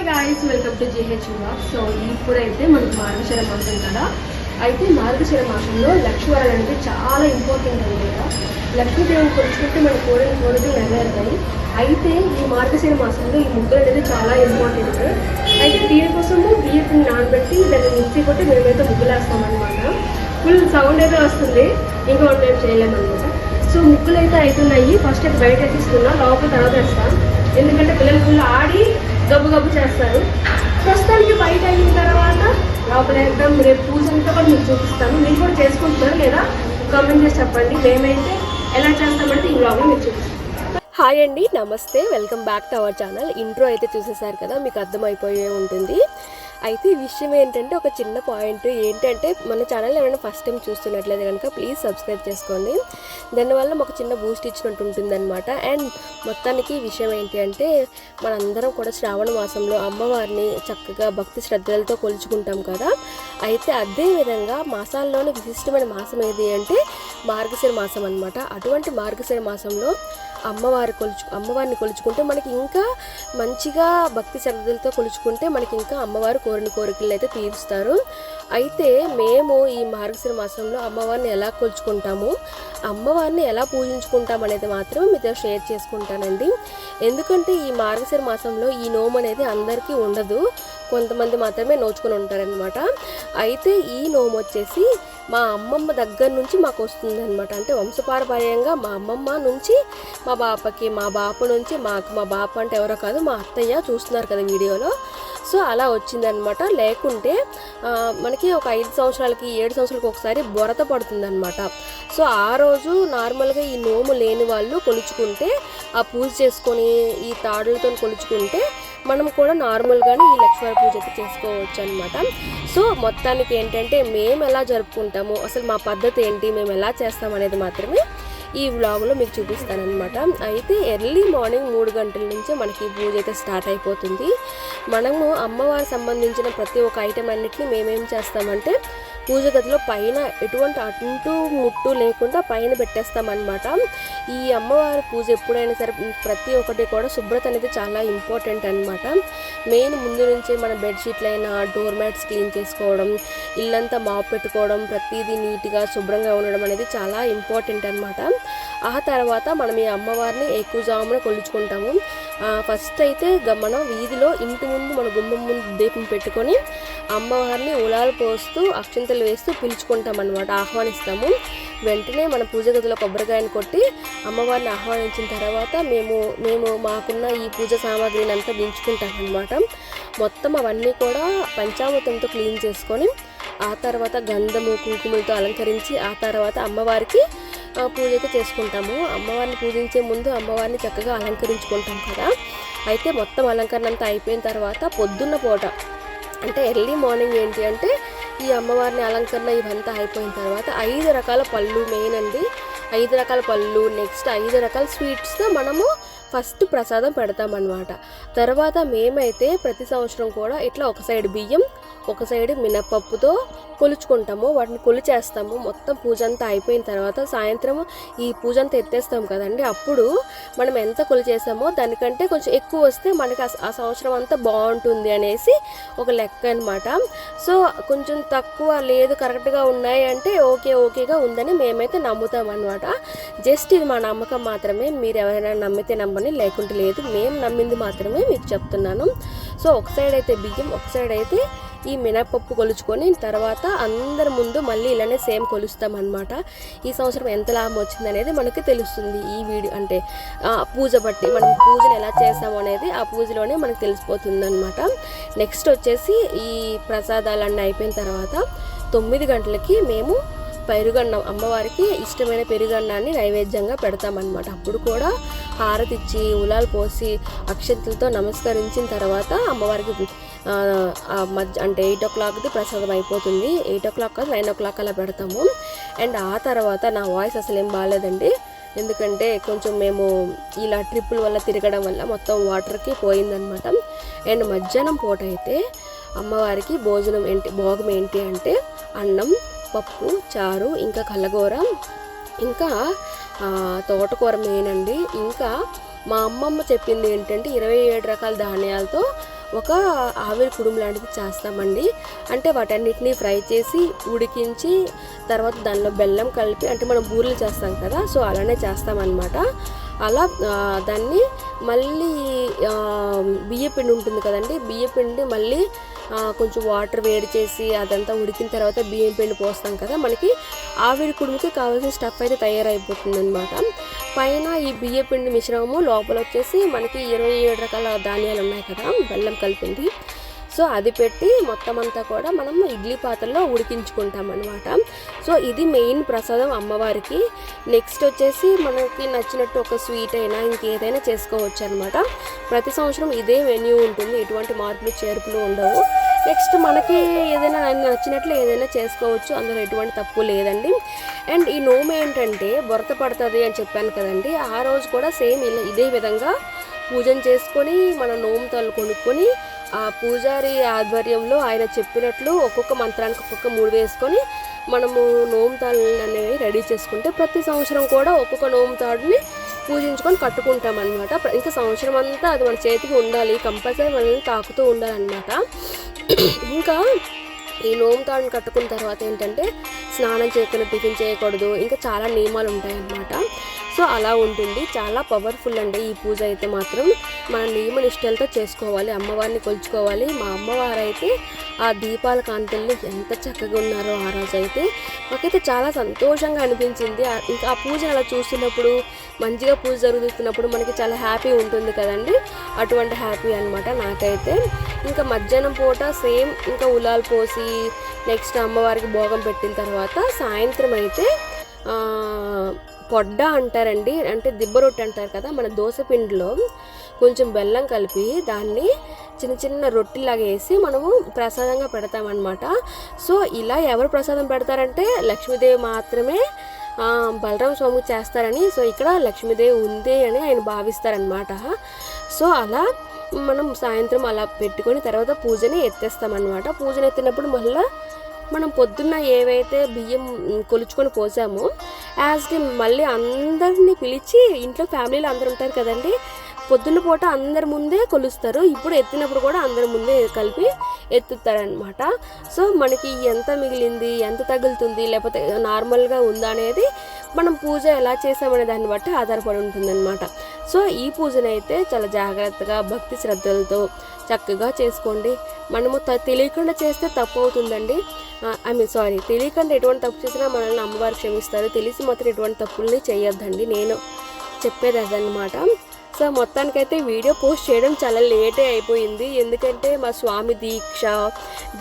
Hi guys welcome to GH vlog so ఇప్పుడైతే మనకు మార్గశర మాసం కదా. అయితే మార్గశిర మాసంలో లక్ష్మీవారం అంటే చాలా ఇంపార్టెంట్ అనమాట లక్ష్మీదేవిని కొలుచుకుంటే మన కోరిన కోరికలు నెరవేరుతాయి. అయితే ఈ మార్గశర మాసంలో ఈ ముగ్గులు అనేది చాలా ఇంపార్టెంట్ అయితే దీనికోసము బియ్యం నానబెట్టి దాన్ని మిక్సీ కొట్టి మేమైతే ముగ్గులు వేస్తామన్నమాట ఫుల్ సౌండ్ అయితే వస్తుంది. ఇంకా మనం మేము చేయలేమన్నమాట సో ముగ్గులు అయితే అవుతున్నాయి ఫస్ట్ అయితే బయట వేసిస్తున్నా లోపల తర్వాత వేస్తాం. ఎందుకంటే పిల్లలు ఫుల్ ఆడి గబ్బు గబ్బు చేస్తారు. ప్రస్తుతానికి బయట అయిన తర్వాత లోపల వేద్దాం. రేపు పూజ అంతా కూడా మీకు చూపిస్తాను. మీరు కూడా చేసుకుంటున్నారు లేదా కామెంట్ చేసి చెప్పండి. మేమైతే ఎలా చేస్తామంటే ఈ బ్లాగ్లో మీరు చూపిస్తాం. హాయ్ అండి. నమస్తే. Welcome back to our channel intro అయితే చూసేసారు కదా? మీకు అర్థమైపోయే ఉంటుంది. అయితే ఈ విషయం ఏంటంటే ఒక చిన్న పాయింట్. ఏంటంటే మన ఛానల్ ఎవరైనా ఫస్ట్ టైం చూస్తున్నట్లయితే కనుక ప్లీజ్ సబ్స్క్రైబ్ చేసుకోండి. దానివల్ల మాకు చిన్న బూస్ట్ ఇచ్చినట్టు ఉంటుందన్నమాట. అండ్ మొత్తానికి విషయం ఏంటి అంటే మనందరం కూడా శ్రావణ మాసంలో అమ్మవారిని చక్కగా భక్తి శ్రద్ధలతో కొలుచుకుంటాం కదా. అయితే అదే విధంగా మాసాల్లోనే విశిష్టమైన మాసం ఏది అంటే మార్గశిర మాసం అన్నమాట. అటువంటి మార్గశిర మాసంలో అమ్మవారి కొలుచు అమ్మవారిని కొలుచుకుంటే మనకి ఇంకా మంచిగా భక్తి శ్రద్ధలతో కొలుచుకుంటే మనకి ఇంకా అమ్మవారు కోరిన కోరికలు అయితే తీరుస్తారు. అయితే మేము ఈ మార్గశిర మాసంలో అమ్మవారిని ఎలా కొలుచుకుంటాము అమ్మవారిని ఎలా పూజించుకుంటాం అనేది మాత్రం మీతో షేర్ చేసుకుంటానండి. ఎందుకంటే ఈ మార్గశిర మాసంలో ఈ నోము అనేది అందరికీ ఉండదు. కొంతమంది మాత్రమే నోచుకొని ఉంటారనమాట అయితే ఈ నోము వచ్చేసి మా అమ్మమ్మ దగ్గర నుంచి మాకు వస్తుంది అనమాట అంటే వంశపారపర్యంగా మా అమ్మమ్మ నుంచి మా బాపకి మా బాప నుంచి మాకు మా బాప అంటే ఎవరో కాదు మా అత్తయ్య చూస్తున్నారు కదా వీడియోలో. సో అలా వచ్చిందనమాట. లేకుంటే మనకి ఒక ఐదు సంవత్సరాలకి ఏడు సంవత్సరాలకి ఒకసారి బొరత పడుతుందన్నమాట సో ఆ రోజు నార్మల్గా ఈ నోము లేని వాళ్ళు కొలుచుకుంటే ఆ పూజ చేసుకొని ఈ తాడులతో కొలుచుకుంటే మనం కూడా నార్మల్గానే ఈ లక్ష్మీ పూజ చేసుకోవచ్చు అనమాట సో మొత్తానికి ఏంటంటే మేము ఎలా జరుపుకుంటాము అసలు మా పద్ధతి ఏంటి మేము ఎలా చేస్తాం అనేది మాత్రమే ఈ వ్లాగ్లో మీకు చూపిస్తానమాట అయితే ఎర్లీ మార్నింగ్ మూడు గంటల నుంచే మనకి ఈ పూజ అయితే స్టార్ట్ అయిపోతుంది. మనము అమ్మవారి సంబంధించిన ప్రతి ఒక్క ఐటెం అన్నిటిని మేమేం చేస్తామంటే పూజ గదిలో పైన ఎటువంటి అటు ముట్టు లేకుండా పైన పెట్టేస్తామన్నమాట. ఈ అమ్మవారి పూజ ఎప్పుడైనా సరే ప్రతి ఒక్కటి కూడా శుభ్రత అనేది చాలా ఇంపార్టెంట్ అనమాట మెయిన్ ముందు నుంచే మన బెడ్షీట్లైనా డోర్ మ్యాట్స్ క్లీన్ చేసుకోవడం ఇల్లంతా మాపు పెట్టుకోవడం ప్రతిదీ నీట్గా శుభ్రంగా ఉండడం అనేది చాలా ఇంపార్టెంట్ అనమాట ఆ తర్వాత మనం ఈ అమ్మవారిని ఎక్కువ జామున కొలుచుకుంటాము. ఫస్ట్ అయితే గ- మనం వీధిలో ఇంటి ముందు మన గుమ్మం ముందు దీపం పెట్టుకొని అమ్మవారిని ఉలాలు పోస్తూ అక్షింతలు వేస్తూ పిలుచుకుంటాం అనమాట ఆహ్వానిస్తాము. వెంటనే మన పూజ గదిలో కొబ్బరికాయను కొట్టి అమ్మవారిని ఆహ్వానించిన తర్వాత మేము మేము మాకున్న ఈ పూజ సామాగ్రిని అంతా దించుకుంటాం అనమాట మొత్తం అవన్నీ కూడా పంచామృతంతో క్లీన్ చేసుకొని ఆ తర్వాత గంధము కుంకుమలతో అలంకరించి ఆ తర్వాత అమ్మవారికి పూజ అయితే చేసుకుంటాము. అమ్మవారిని పూజించే ముందు అమ్మవారిని చక్కగా అలంకరించుకుంటాం కదా. అయితే మొత్తం అలంకరణ అంతా అయిపోయిన తర్వాత పొద్దున్న పూట అంటే ఎర్లీ మార్నింగ్ ఏంటి అంటే ఈ అమ్మవారిని అలంకరణ ఇవంతా అయిపోయిన తర్వాత ఐదు రకాల పళ్ళు మెయిన్ అండి. ఐదు రకాల పళ్ళు నెక్స్ట్ ఐదు రకాల స్వీట్స్తో మనము ఫస్ట్ ప్రసాదం పెడతామన్నమాట. తర్వాత మేమైతే ప్రతి సంవత్సరం కూడా ఇట్లా ఒక సైడ్ బియ్యం ఒక సైడ్ మినపప్పుతో కొలుచుకుంటాము వాటిని కొలిచేస్తాము. మొత్తం పూజ అంతా అయిపోయిన తర్వాత సాయంత్రం ఈ పూజ అంతా ఎత్తేస్తాం కదండి. అప్పుడు మనం ఎంత కొలిచేస్తామో దానికంటే కొంచెం ఎక్కువ వస్తే మనకి ఆ సంవత్సరం అంతా బాగుంటుంది అనేసి ఒక లెక్క అనమాట సో కొంచెం తక్కువ లేదు కరెక్ట్గా ఉన్నాయి అంటే ఓకే ఓకేగా ఉందని మేమైతే నమ్ముతాం అనమాట జస్ట్ ఇది మా నమ్మకం మాత్రమే. మీరు ఎవరైనా నమ్మితే నమ్మని లేకుంటే లేదు. మేము నమ్మింది మాత్రమే మీకు చెప్తున్నాను. సో ఒక సైడ్ అయితే బియ్యం ఒక సైడ్ అయితే ఈ మినపప్పు కొలుచుకొని తర్వాత అందరి ముందు మళ్ళీ ఇలానే సేమ్ కొలుస్తాం అనమాట ఈ సంవత్సరం ఎంత లాభం వచ్చింది అనేది మనకి తెలుస్తుంది. ఈ వీడియో అంటే పూజ బట్టి మనం పూజను ఎలా చేస్తాము అనేది ఆ పూజలోనే మనకు తెలిసిపోతుంది అనమాట నెక్స్ట్ వచ్చేసి ఈ ప్రసాదాలన్నీ అయిపోయిన తర్వాత తొమ్మిది గంటలకి మేము పెరుగన్నం అమ్మవారికి ఇష్టమైన పెరుగన్నాన్ని నైవేద్యంగా పెడతామన్నమాట. అప్పుడు కూడా హారతి ఇచ్చి ఉలాలు పోసి అక్షంతలతో నమస్కరించిన తర్వాత అమ్మవారికి మధ్య అంటే ఎయిట్ ఓ క్లాక్ది ప్రసాదం అయిపోతుంది. ఎయిట్ ఓ క్లాక్ కాదు నైన్ ఓ క్లాక్ అలా పెడతాము. అండ్ ఆ తర్వాత నా వాయిస్ అసలు ఏం బాగాలేదండి. ఎందుకంటే కొంచెం మేము ఇలా ట్రిప్పుల వల్ల తిరగడం వల్ల మొత్తం వాటర్కి పోయిందనమాట అండ్ మధ్యాహ్నం పూట అయితే అమ్మవారికి భోజనం ఏంటి భోగం ఏంటి అంటే అన్నం పప్పు చారు ఇంకా కల్లగూర ఇంకా తోటకూర మెయిన్ అండి. ఇంకా మా అమ్మమ్మ చెప్పింది ఏంటంటే ఇరవై ఏడు రకాల ధాన్యాలతో ఒక ఆవిరి కుడుము లాంటిది చేస్తామండి. అంటే వాటన్నిటిని ఫ్రై చేసి ఉడికించి తర్వాత దానిలో బెల్లం కలిపి అంటే మనం బూరెలు చేస్తాం కదా సో అలానే చేస్తామన్నమాట. అలా దాన్ని మళ్ళీ బియ్యపిండి ఉంటుంది కదండి బియ్యపిండి మళ్ళీ కొంచెం వాటర్ వేడి చేసి అదంతా ఉడికిన తర్వాత బియ్యం పిండి పోస్తాం కదా మనకి ఆవిరి కుడుముకి కావాల్సిన స్టఫ్ అయితే తయారైపోతుంది అనమాట పైన ఈ బియ్య పిండి మిశ్రమము లోపల వచ్చేసి మనకి ఇరవై ఏడు రకాల ధాన్యాలు ఉన్నాయి కదా బెల్లం కలిపింది. సో అది పెట్టి మొత్తం అంతా కూడా మనం ఇడ్లీ పాత్రలో ఉడికించుకుంటాం అనమాట సో ఇది మెయిన్ ప్రసాదం అమ్మవారికి. నెక్స్ట్ వచ్చేసి మనకి నచ్చినట్టు ఒక స్వీట్ అయినా ఇంకేదైనా చేసుకోవచ్చు అనమాట ప్రతి సంవత్సరం ఇదే మెన్యూ ఉంటుంది. ఎటువంటి మార్పులు చేర్పులు ఉండవు. నెక్స్ట్ మనకి ఏదైనా నచ్చినట్లు ఏదైనా చేసుకోవచ్చు. అందులో ఎటువంటి తప్పు లేదండి. అండ్ ఈ నోము ఏంటంటే బొరత పడుతుంది అని చెప్పాను కదండి. ఆ రోజు కూడా సేమ్ ఇలా ఇదే విధంగా పూజన చేసుకొని మన నోముతాలు కొనుక్కొని ఆ పూజారి ఆధ్వర్యంలో ఆయన చెప్పినట్లు ఒక్కొక్క మంత్రానికి ఒక్కొక్క మూడు వేసుకొని మనము నోము తాళ్ళు అనేవి రెడీ చేసుకుంటే ప్రతి సంవత్సరం కూడా ఒక్కొక్క నోము తాడుని పూజించుకొని కట్టుకుంటాం అనమాట ఇంకా సంవత్సరం అంతా అది మన చేతికి ఉండాలి కంపల్సరీ మనల్ని తాకుతూ ఉండాలన్నమాట. ఇంకా ఈ నోము తాడును కట్టుకున్న తర్వాత ఏంటంటే స్నానం చేయకుండా టిఫిన్ చేయకూడదు. ఇంకా చాలా నియమాలు ఉంటాయన్నమాట. సో అలా ఉంటుంది. చాలా పవర్ఫుల్ అండి ఈ పూజ అయితే మాత్రం. మన నియమ నిష్టలతో చేసుకోవాలి. అమ్మవారిని కొలుచుకోవాలి. మా అమ్మవారు అయితే ఆ దీపాల కాంతుల్లో ఎంత చక్కగా ఉన్నారో ఆ రోజు అయితే. మాకైతే చాలా సంతోషంగా అనిపించింది. ఇంకా ఆ పూజ అలా చూస్తున్నప్పుడు మంచిగా పూజ జరుగుతున్నప్పుడు మనకి చాలా హ్యాపీ ఉంటుంది కదండి. అటువంటి హ్యాపీ అనమాట నాకైతే. ఇంకా మధ్యాహ్నం పూట సేమ్ ఇంకా ఉలాలు పోసి నెక్స్ట్ అమ్మవారికి భోగం పెట్టిన తర్వాత సాయంత్రం అయితే పొడ్డ అంటారండి అంటే దిబ్బ రొట్టె అంటారు కదా మన దోశ పిండిలో కొంచెం బెల్లం కలిపి దాన్ని చిన్న చిన్న రొట్టెలాగా వేసి మనము ప్రసాదంగా పెడతామన్నమాట. సో ఇలా ఎవరు ప్రసాదం పెడతారంటే లక్ష్మీదేవి మాత్రమే బలరామ స్వామికి చేస్తారని సో ఇక్కడ లక్ష్మీదేవి ఉంది అని ఆయన భావిస్తారనమాట సో అలా మనం సాయంత్రం అలా పెట్టుకొని తర్వాత పూజని ఎత్తేస్తామన్నమాట. పూజను ఎత్తినప్పుడు మళ్ళీ మనం పొద్దున్న ఏవైతే బియ్యం కొలుచుకొని పోసామో యాజ్ మళ్ళీ అందరినీ పిలిచి ఇంట్లో ఫ్యామిలీలో అందరు ఉంటారు కదండి పొద్దున్న పూట అందరి ముందే కొలుస్తారు. ఇప్పుడు ఎత్తినప్పుడు కూడా అందరి ముందే కలిపి ఎత్తుతారనమాట సో మనకి ఎంత మిగిలింది ఎంత తగులుతుంది లేకపోతే నార్మల్గా ఉందా అనేది మనం పూజ ఎలా చేసామనే దాన్ని బట్టి ఆధారపడి ఉంటుందన్నమాట. సో ఈ పూజనైతే చాలా జాగ్రత్తగా భక్తి శ్రద్ధలతో చక్కగా చేసుకోండి. మనము త- తెలియకుండా చేస్తే తప్పు అవుతుందండి. ఐ మీన్ సారీ తెలియకుండా ఎటువంటి తప్పు చేసినా మనల్ని అమ్మవారు క్షమిస్తారు. తెలిసి మాత్రం ఎటువంటి తప్పుల్ని చేయొద్దండి. నేను చెప్పేది అదనమాట సో మొత్తానికైతే వీడియో పోస్ట్ చేయడం చాలా లేటే అయిపోయింది. ఎందుకంటే మా స్వామి దీక్ష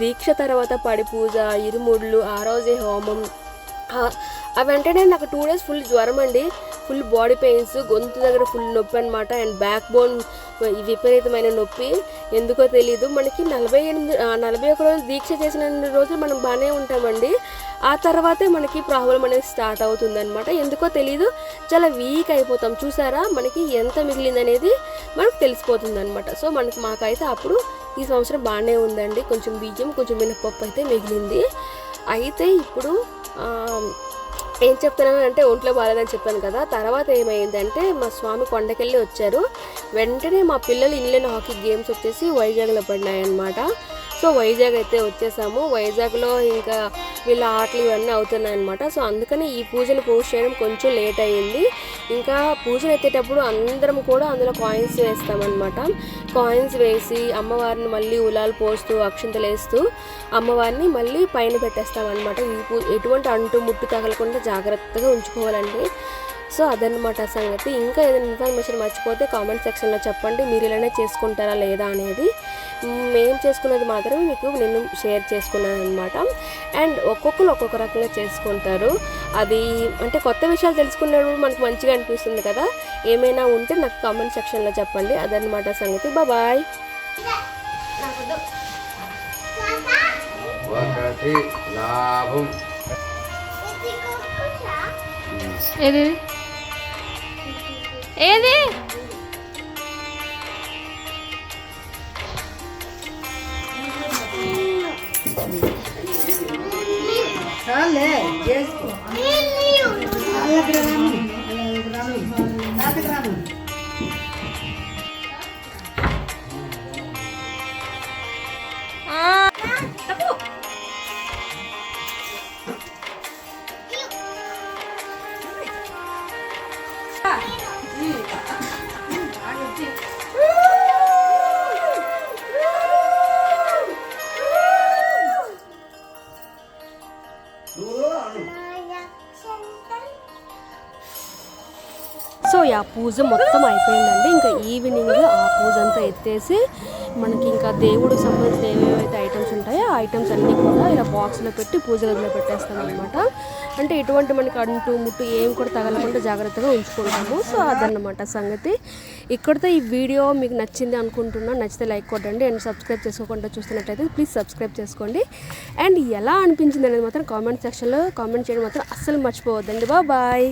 దీక్ష తర్వాత పడి పూజ ఇరుముడులు ఆ రోజే హోమం. అవి వెంటనే నాకు టూ డేస్ ఫుల్ జ్వరం అండి. ఫుల్ బాడీ పెయిన్స్ గొంతు దగ్గర ఫుల్ నొప్పి అనమాట అండ్ బ్యాక్ బోన్ విపరీతమైన నొప్పి. ఎందుకో తెలియదు మనకి నలభై ఎనిమిది నలభై ఒక రోజులు దీక్ష చేసిన రోజులు మనం బాగానే ఉంటామండి. ఆ తర్వాతే మనకి ప్రాబ్లం అనేది స్టార్ట్ అవుతుంది అనమాట ఎందుకో తెలియదు చాలా వీక్ అయిపోతాం. చూసారా? మనకి ఎంత మిగిలింది అనేది మనకు తెలిసిపోతుంది అనమాట సో మనకి మాకైతే అప్పుడు ఈ సంవత్సరం బాగానే ఉందండి. కొంచెం బియ్యం కొంచెం మినపప్పు అయితే మిగిలింది. అయితే ఇప్పుడు ఏం చెప్తున్నాను అంటే ఒంట్లో బాగాలేదని చెప్పాను కదా. తర్వాత ఏమైందంటే మా స్వామి కొండకెళ్ళి వచ్చారు. వెంటనే మా పిల్లలు ఇండియన్ హాకీ గేమ్స్ వచ్చేసి వైజాగ్లో పడినాయి అన్నమాట సో వైజాగ్ అయితే వచ్చేసాము. వైజాగ్లో ఇంకా వీళ్ళ ఆటలు ఇవన్నీ అవుతున్నాయి అనమాట సో అందుకని ఈ పూజను పూజ చేయడం కొంచెం లేట్ అయ్యింది. ఇంకా పూజలు ఎత్తేటప్పుడు అందరం కూడా అందులో కాయిన్స్ వేస్తామన్నమాట. కాయిన్స్ వేసి అమ్మవారిని మళ్ళీ ఉలాలు పోస్తూ అక్షంతలు వేస్తూ అమ్మవారిని మళ్ళీ పైన పెట్టేస్తామన్నమాట. ఈ పూ ఎటువంటి అంటు ముట్టు తగలకుండా జాగ్రత్తగా ఉంచుకోవాలండి. సో అదనమాట సంగతి. ఇంకా ఏదైనా ఇన్ఫర్మేషన్ మర్చిపోతే కామెంట్ సెక్షన్లో చెప్పండి. మీరు ఇలానే చేసుకుంటారా లేదా అనేది. మేము చేసుకున్నది మాత్రం మీకు నేను షేర్ చేసుకున్నాను అనమాట అండ్ ఒక్కొక్కరు ఒక్కొక్క రకంగా చేసుకుంటారు. అది అంటే కొత్త విషయాలు తెలుసుకున్నప్పుడు మనకు మంచిగా అనిపిస్తుంది కదా. ఏమైనా ఉంటే నాకు కామెంట్ సెక్షన్లో చెప్పండి. అదనమాట సంగతి. బాయ్. ఒకటి లాభం. ఏది? ఏది? చాలే. చేసుకో ఆ పూజ మొత్తం అయిపోయిందండి. ఇంకా ఈవినింగ్ ఆ పూజ అంతా ఎత్తేసి మనకి ఇంకా దేవుడికి సంబంధించిన ఏవేవైతే ఐటమ్స్ ఉంటాయో ఆ ఐటమ్స్ అన్నీ కూడా ఇలా బాక్స్లో పెట్టి పూజ గదిలో పెట్టేస్తాం అనమాట అంటే ఎటువంటి మనకి అంటు ముట్టు ఏం కూడా తగలకుండా జాగ్రత్తగా ఉంచుకుంటాము. సో అదన్నమాట సంగతి. ఇక్కడితో ఈ వీడియో మీకు నచ్చింది అనుకుంటున్నా నచ్చితే లైక్ కొట్టండి. అండ్ సబ్స్క్రైబ్ చేసుకోకుండా చూస్తున్నట్టయితే ప్లీజ్ సబ్స్క్రైబ్ చేసుకోండి. అండ్ ఎలా అనిపించింది అనేది మాత్రం కామెంట్ సెక్షన్లో కామెంట్ చేయడం మాత్రం అస్సలు మర్చిపోవద్దండి. బాయ్.